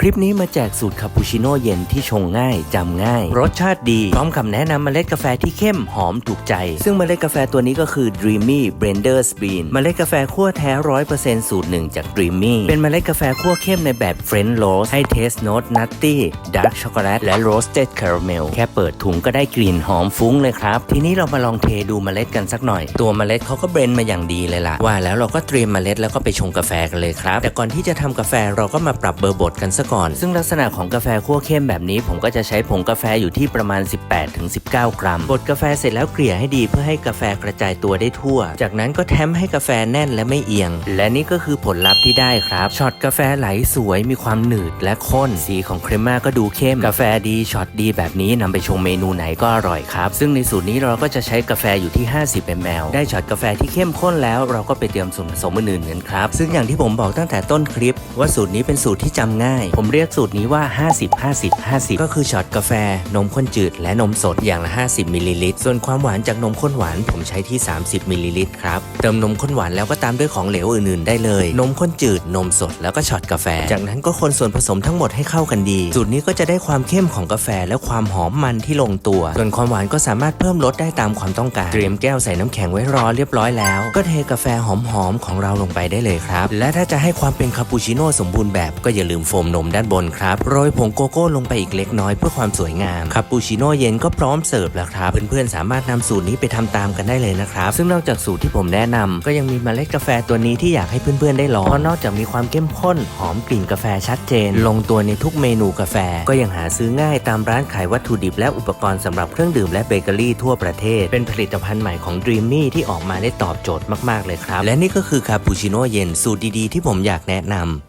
คลิปนี้มาแจกสูตรคาปูชิโน่เย็นที่ชงง่ายจำง่าย รสชาติดี พร้อมคำแนะนำเมล็ดกาแฟที่เข้มหอมถูกใจ ซึ่งเมล็ดกาแฟตัวนี้ก็คือ Dreamy Blenders Bean เมล็ดกาแฟคั่วแท้100%สูตรหนึ่งจาก Dreamy เป็นเมล็ดกาแฟคั่วเข้มในแบบ French Roast ให้เทสโน t นัตตี้ดาร์กช็อกโกแลตและ Roasted Caramel แค่เปิดถุงก็ได้กลิ่นหอมฟุ้งเลยครับ ทีนี้เรามาลองเทดูเมล็ดกันสักหน่อย ตัวเมล็ดเขาก็เบรนมาอย่างดีเลยล่ะว่าแล้วเราก็เตรียมเมล็ดแล้วก็ไปชงกาแฟกันเลยครับแต่ก่อนที่จะทำกาแฟเราก็มาปรับเบอร์บดกันซะก่อน ซึ่งลักษณะของกาแฟคั่วเข้มแบบนี้ ผมก็จะใช้ผงกาแฟอยู่ที่ประมาณ 18-19 กรัม บดกาแฟเสร็จแล้วเกลี่ยให้ดีเพื่อให้กาแฟกระจายตัวได้ทั่ว จากนั้นก็แทมให้กาแฟแน่นและไม่เอียง และนี่ก็คือผลลัพธ์ที่ได้ครับช็อตกาแฟไหลสวยมีความหนืดและข้นสีของครีมม่าก็ดูเข้มกาแฟดีช็อตดีแบบนี้นำไปชงเมนูไหนก็อร่อยครับซึ่งในสูตรนี้เราก็จะใช้กาแฟอยู่ที่ 50 ml ได้ช็อตกาแฟที่เข้มข้นแล้วเราก็ไปเตรียมส่วนผสมอื่นๆกันครับ ซึ่งอย่างที่ผมบอกตั้งแต่ต้นคลิป ว่าสูตรนี้เป็นสูตรที่จำง่ายผมเรียกสูตรนี้ว่า 50 50 50 ก็คือช็อตกาแฟ นมข้นจืด และนมสดอย่างละ 50มิลลิลิตรส่วนความหวานจากนมข้นหวานผมใช้ที่ 30มิลลิลิตรครับเติมนมข้นหวานแล้วก็ตามด้วยของเหลวอื่น ๆ ได้เลย นมข้นจืดนมสดแล้วก็ช็อตกาแฟ จากนั้นก็คนส่วนผสมทั้งหมดให้เข้ากันดี สูตรนี้ก็จะได้ความเข้มของกาแฟและความหอมมันที่ลงตัว ส่วนความหวานก็สามารถเพิ่มรสได้ตามความต้องการ เตรียมแก้วใส่น้ำแข็งไว้รอเรียบร้อยแล้ว ก็เทกาแฟหอมๆของเราลงไปได้เลยครับ และถ้าจะให้ความเป็นคาปูชิโน่สมบูรณ์แบบก็อย่าลืมโฟมนมด้านบนครับ โรยผงโกโก้ลงไปอีกเล็กน้อยเพื่อความสวยงามคาปูชิโน่เย็นก็พร้อมเสิร์ฟแล้วครับ เพื่อนๆ สามารถนำสูตรนี้ไปทำตามกันได้เลยนะครับ ซึ่งนอกจากสูตรที่ผมแนะนำก็ยังมีเมล็ดกาแฟตัวนี้ที่อยากให้เพื่อนๆได้ลองเพราะนอกจากมีความเข้มข้นหอมกลิ่นกาแฟชัดเจน ลงตัวในทุกเมนูกาแฟ ก็ยังหาซื้อง่ายตามร้านขายวัตถุดิบและอุปกรณ์สำหรับเครื่องดื่มและเบเกอรี่ทั่วประเทศ เป็นผลิตภัณฑ์ใหม่ของ Dreamy ที่ออกมาได้ตอบโจทย์มากๆเลยครับ และนี่ก็คือคาปูชิโน่เย็นสูตรดีๆที่ผมอยากแนะนำ